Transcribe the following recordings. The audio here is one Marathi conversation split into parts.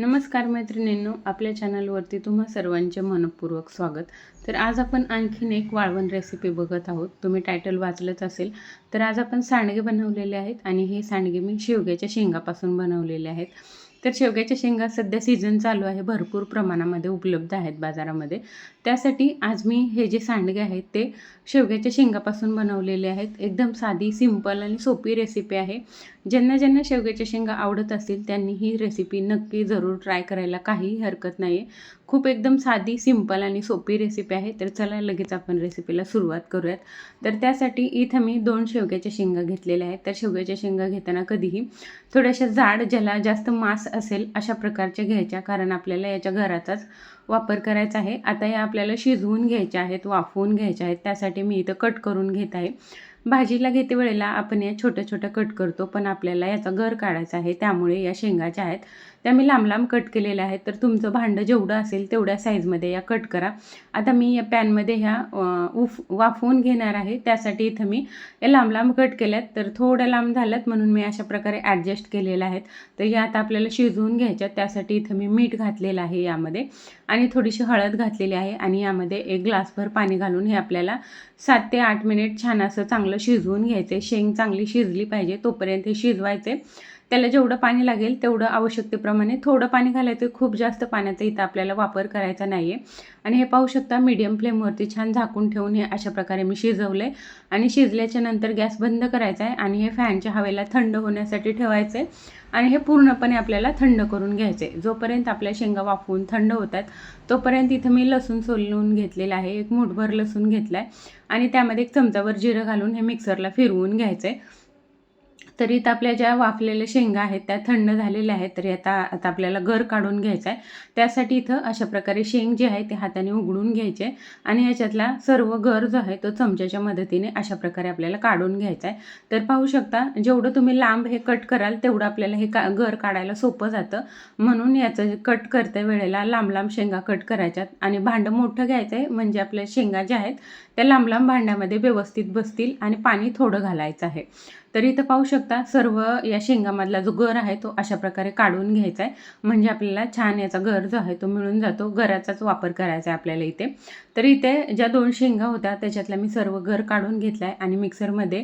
नमस्कार मैत्रिणींनो आपल्या चॅनलवरती तुम्हा सर्वांचे मनपूर्वक स्वागत. तर आज आपण आणखीन एक वाळवण रेसिपी बघत आहोत. तुम्ही टायटल वाचलंच असेल. तर आज आपण सांडगे बनवलेले आहेत आणि हे सांडगे मी शेवग्याच्या शेंगापासून बनवलेले आहेत. तर शेवग्याच्या शेंगा सध्या सीझन चालू आहे. भरपूर प्रमाणामध्ये उपलब्ध आहेत बाजारामध्ये. त्यासाठी आज मी हे जे सांडगे आहेत ते शेवग्याच्या शेंगापासून बनवलेले आहेत. एकदम साधी सिंपल आणि सोपी रेसिपी आहे. ज्यांना ज्यांना शेवग्याच्या शेंगा आवडत असतील त्यांनी ही रेसिपी नक्की जरूर ट्राय करायला काहीही हरकत नाही आहे खूप एकदम साधी सिंपल आणि सोपी रेसिपी आहे. तर चला लगेच आपण रेसिपीला सुरुवात करूयात. तर त्यासाठी इथं मी दोन शेवग्याच्या शेंगा घेतलेल्या आहेत. तर शेवग्याच्या शेंगा घेताना कधीही थोड्याशा जाड ज्याला जास्त मांस असेल अशा प्रकारच्या घ्यायच्या. कारण आपल्याला याच्या घराचाच वापर करायचा आहे. आता या आपल्याला शिजवून घ्यायच्या आहेत वाफवून घ्यायच्या आहेत. त्यासाठी मी इथं कट करून घेत आहे. भाजीला घेते वेळेला आपण या छोट्या छोट्या कट करतो पण आपल्याला याचा गर काढायचा आहे. त्यामुळे या शेंगा ज्या आहेत त्या मी लांब लांब कट केलेल्या आहेत. तर तुमचं भांडं जेवढं असेल तेवढ्या साईजमध्ये या कट करा. आता मी या पॅनमध्ये ह्या उफ वाफवून घेणार आहे. त्यासाठी इथं मी या लांब लांब कट केल्यात. तर थोड्या लांब झाल्यात म्हणून मी अशा प्रकारे ॲडजस्ट केलेल्या आहेत. तर या आता आपल्याला शिजवून घ्यायच्या त्यासाठी इथं मी मीठ घातलेलं आहे यामध्ये. आणि थोडीशी हळद घातलेली आहे आणि यामध्ये एक ग्लासभर पाणी घालून हे आपल्याला सात ते आठ मिनिट छान असं चांगलं शिजवून घ्यायचे शेंग चांगली शिजली पाहिजे तोपर्यंत हे शिजवायचे त्याला जेवढं पाणी लागेल तेवढं आवश्यकतेप्रमाणे थोडं पाणी घालायचं खूप जास्त पाण्याचा इथं आपल्याला वापर करायचा नाही आहे आणि हे पाहू शकता मीडियम फ्लेमवरती छान झाकून ठेवून हे अशा प्रकारे मी शिजवलं आहे आणि शिजल्याच्या नंतर गॅस बंद करायचा आहे आणि हे फॅनच्या हवेला थंड होण्यासाठी ठेवायचं आहे आणि हे पूर्णपणे आपल्याला थंड करून घ्यायचं. आहे जोपर्यंत आपल्या शेंगा वाफवून थंड होतात तोपर्यंत इथं मी लसूण सोलून घेतलेलं आहे. एक मूठभर लसूण घेतला आहे आणि त्यामध्ये एक चमचाभर जिरं घालून हे मिक्सरला फिरवून घ्यायचं आहे तर आपल्या ज्या वाफलेल्या शेंगा आहेत त्या थंड झालेल्या आहेत तरी आता आता आपल्याला गर काढून घ्यायचं आहे त्यासाठी इथं अशा प्रकारे शेंग जे आहे ते हाताने उघडून घ्यायचे आणि याच्यातला सर्व गर जो आहे तो चमच्याच्या मदतीने अशा प्रकारे आपल्याला काढून घ्यायचा आहे तर पाहू शकता जेवढं तुम्ही लांब हे कट कराल तेवढं आपल्याला हे का गर काढायला सोपं जातं. म्हणून याचं कट करते वेळेला लांब लांब शेंगा कट करायच्यात आणि भांडं मोठं घ्यायचं आहे म्हणजे आपल्या शेंगा ज्या आहेत त्या लांब लांब भांड्यामध्ये व्यवस्थित बसतील आणि पाणी थोडं घालायचं आहे. तर इथं पाहू शकता सर्व या शेंगामधला जो गर आहे तो अशा प्रकारे काढून घ्यायचा आहे. म्हणजे आपल्याला छान याचा गर जो आहे तो मिळून जातो. गराचाच वापर करायचा आहे आपल्याला इथे. तर इथे ज्या दोन शेंगा होत्या त्याच्यातला मी सर्व गर काढून घेतला आहे आणि मिक्सरमध्ये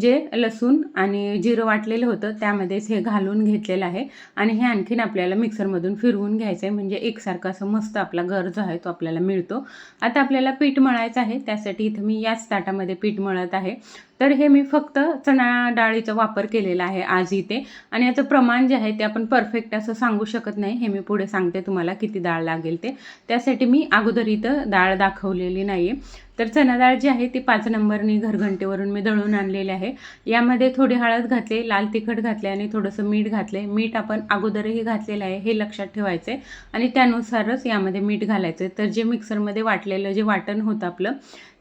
जे लसूण आणि जिरं वाटलेलं होतं त्यामध्येच हे घालून घेतलेलं आहे. आणि हे आणखीन आपल्याला मिक्सरमधून फिरवून घ्यायचं आहे. म्हणजे एकसारखं असं मस्त आपला गर जो आहे तो आपल्याला मिळतो. आता आपल्याला पीठ मळायचं आहे. त्यासाठी इथं मी याच ताटामध्ये पीठ मळत आहे. तर हे मी फक्त चणा डाळीचा वापर केलेला आहे आज इथे. आणि याचं प्रमाण जे आहे ते आपण परफेक्ट असं सांगू शकत नाही. हे मी पुढे सांगते तुम्हाला किती डाळ लागेल ते. त्यासाठी मी अगोदर इथं डाळ दाखवलेली नाही आहे तर चणा डाळ जी आहे ती पाच नंबरनी घरघंटेवरून मी दळून आणलेली आहे. यामध्ये थोडी हळद घातले लाल तिखट घातले आणि थोडंसं मीठ घातले. मीठ आपण अगोदरही घातलेलं आहे हे लक्षात ठेवायचं आहे आणि त्यानुसारच यामध्ये मीठ घालायचं आहे तर जे मिक्सरमध्ये वाटलेलं जे वाटण होतं आपलं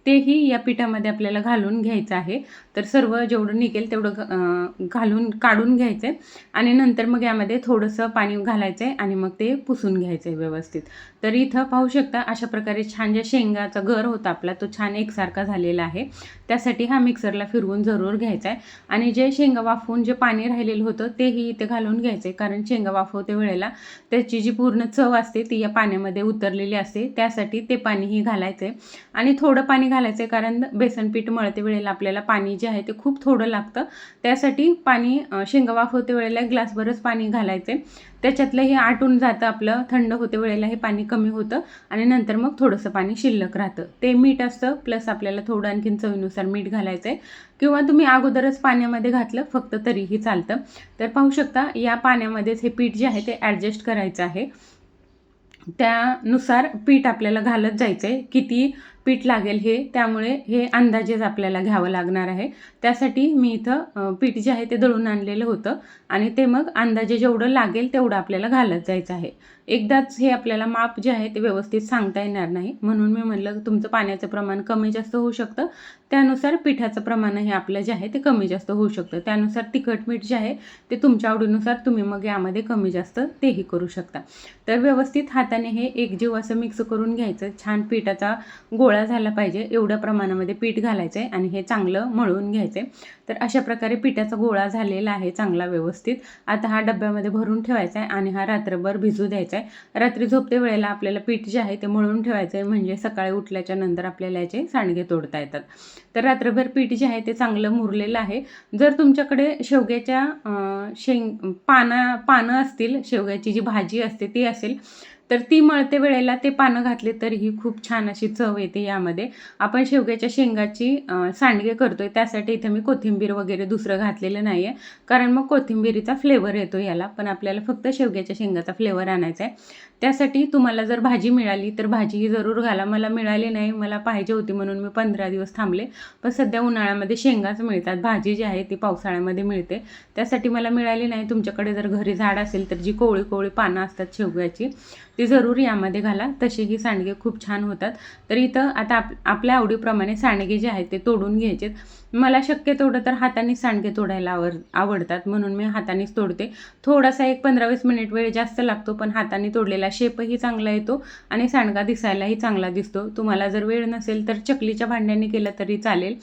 तेही या पिठामध्ये आपल्याला घालून घ्यायचं आहे. तर सर्व जेवढं निघेल तेवढं घालून काढून घ्यायचं आहे आणि नंतर मग यामध्ये थोडंसं पाणी घालायचं आहे आणि मग ते पुसून घ्यायचं आहे व्यवस्थित. तर इथं पाहू शकता अशा प्रकारे छान ज्या शेंगाचा गर होता आपला तो छान एकसारखा झालेला आहे. त्यासाठी हा मिक्सरला फिरवून जरूर घ्यायचा आहे. आणि जे शेंगा वाफवून जे पाणी राहिलेलं होतं तेही इथे घालून घ्यायचं. आहे कारण शेंगा वाफवते वेळेला त्याची जी पूर्ण चव असते ती या पाण्यामध्ये उतरलेली असते. त्यासाठी ते पाणीही घालायचं. आहे आणि थोडं पाणी घालायचं आहे कारण बेसनपीठ मळते वेळेला आपल्याला पाणी जे आहे ते खूप थोडं लागतं. त्यासाठी पाणी शेंगा वाफवते वेळेला ग्लासभरच पाणी घालायचं. आहे त्याच्यातलं हे आटून जातं आपलं थंड होते वेळेला हे पाणी कमी होतं आणि नंतर मग थोडंसं पाणी शिल्लक राहतं. ते मीठ असतं प्लस आपल्याला थोडं आणखीन चवीनुसार मीठ घालायचं आहे किंवा तुम्ही अगोदरच पाण्यामध्ये घातलं फक्त तरीही चालतं. तर पाहू शकता या पाण्यामध्येच हे पीठ जे आहे ते ॲडजस्ट करायचं आहे. त्यानुसार पीठ आपल्याला घालत जायचं आहे किती पीठ लागेल हे त्यामुळे हे अंदाजेच आपल्याला घ्यावं लागणार आहे. त्यासाठी मी इथं पीठ जे आहे ते दळून आणलेलं होतं आणि ते मग अंदाजे जेवढं लागेल तेवढं आपल्याला घालत जायचं आहे. एकदाच हे आपल्याला माप जे आहे ते व्यवस्थित सांगता येणार नाही. म्हणून मी म्हणलं तुमचं पाण्याचं प्रमाण कमी जास्त होऊ शकतं. त्यानुसार पिठाचं प्रमाण हे आपलं जे आहे ते कमी जास्त होऊ शकतं. त्यानुसार तिखट मीठ जे आहे ते तुमच्या आवडीनुसार तुम्ही मग यामध्ये कमी जास्त तेही करू शकता. तर व्यवस्थित हाताने हे एकजीव असं मिक्स करून घ्यायचं. छान पिठाचा गोळा झाला पाहिजे. एवढ्या प्रमाणामध्ये पीठ घालायचं आहे आणि हे चांगलं मळून घ्यायचं आहे तर अशा प्रकारे पिठाचा गोळा झालेला आहे चांगला व्यवस्थित. आता हा डब्यामध्ये भरून ठेवायचा आहे आणि हा रात्रभर भिजू द्यायचा आहे रात्री झोपते वेळेला आपल्याला पीठ जे आहे ते मळून ठेवायचं आहे म्हणजे सकाळी उठल्याच्या नंतर आपल्याला याचे सांडगे तोडता येतात. तर रात्रभर पीठ जे आहे ते चांगलं मुरलेलं आहे. जर तुमच्याकडे शेवग्याच्या शेंग पाना पानं असतील शेवग्याची जी भाजी असते ती असेल तर ती मळते वेळेला ते पानं घातले तरीही खूप छान अशी चव येते यामध्ये. आपण शेवग्याच्या शेंगाची सांडगे करतोय त्यासाठी इथं मी कोथिंबीर वगैरे दुसरं घातलेलं नाही आहे कारण मग कोथिंबीरीचा फ्लेवर येतो याला. पण आपल्याला फक्त शेवग्याच्या शेंगाचा फ्लेवर आणायचा आहे त्यासाठी तुम्हाला जर भाजी मिळाली तर भाजी ही जरूर घाला. मला मिळाली नाही मला पाहिजे होती म्हणून मी पंधरा दिवस थांबले. पण सध्या उन्हाळ्यामध्ये शेंगाच मिळतात. भाजी जी आहे ती पावसाळ्यामध्ये मिळते. त्यासाठी मला मिळाली नाही. तुमच्याकडे जर घरी झाड असेल तर जी कोवळी कोवळी पानं असतात शेवग्याची ती जरूर यामध्ये घाला. तसे ही सांडगे खूप छान होतात. तर इथं आता आप आपल्या आवडीप्रमाणे सांडगे जे आहेत ते तोडून घ्यायचे मला शक्य तेवढं तर हाताने सांडगे तोडायला आवड आवडतात. म्हणून मी हातानेच तोडते. थोडासा एक पंधरा वीस मिनिट वेळ जास्त लागतो पण हाताने तोडलेला शेपही चांगला येतो आणि सांडगा दिसायलाही चांगला दिसतो. तुम्हाला जर वेळ नसेल तर चकलीच्या भांड्याने केलं तरी चालेल.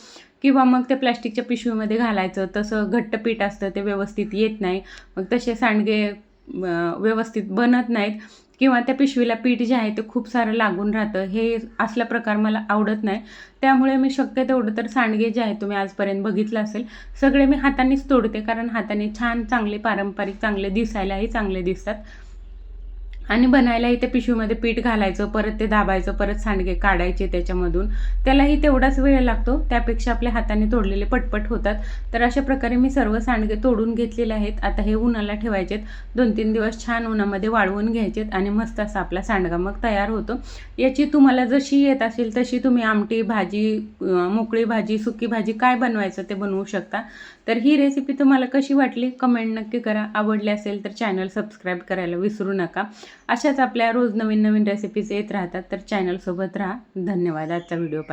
किंवा मग ते प्लॅस्टिकच्या पिशवीमध्ये घालायचं तसं घट्ट पीठ असतं ते व्यवस्थित येत नाही. मग तसे सांडगे व्यवस्थित बनत नाहीत. किंवा त्या पिशवीला पीठ जे आहे ते खूप सारं लागून राहतं. हे असला प्रकार मला आवडत नाही. त्यामुळे मी शक्य तेवढं तर सांडगे जे आहे तुम्ही आजपर्यंत बघितलं असेल. सगळे मी हातानेच तोडते कारण हाताने छान चांगले पारंपरिक चांगले दिसायलाही चांगले दिसतात. आणि बनायलाही त्या पिशवीमध्ये पीठ घालायचं परत ते दाबायचं परत सांडगे काढायचे त्याच्यामधून. त्यालाही तेवढाच वेळ लागतो. त्यापेक्षा आपल्या हाताने तोडलेले पटपट होतात. तर अशा प्रकारे मी सर्व सांडगे तोडून घेतलेले आहेत. आता हे उन्हाला ठेवायचेत. दोन तीन दिवस छान उन्हामध्ये वाळवून घ्यायचेत आणि मस्त असा आपला सांडगा मग तयार होतो. याची तुम्हाला जशी येत असेल तशी तुम्ही आमटी भाजी मोकळी भाजी सुकी भाजी काय बनवायचं ते बनवू शकता. तर ही रेसिपी तुम्हाला कशी वाटली? कमेंट नक्की करा. आवडली असेल तर चॅनल सबस्क्राईब करायला विसरू नका. अशाच आपल्या रोज नवीन नवीन रेसिपीज येत राहतात तर चॅनलसोबत राहा. धन्यवाद आजचा व्हिडिओ पाहिजे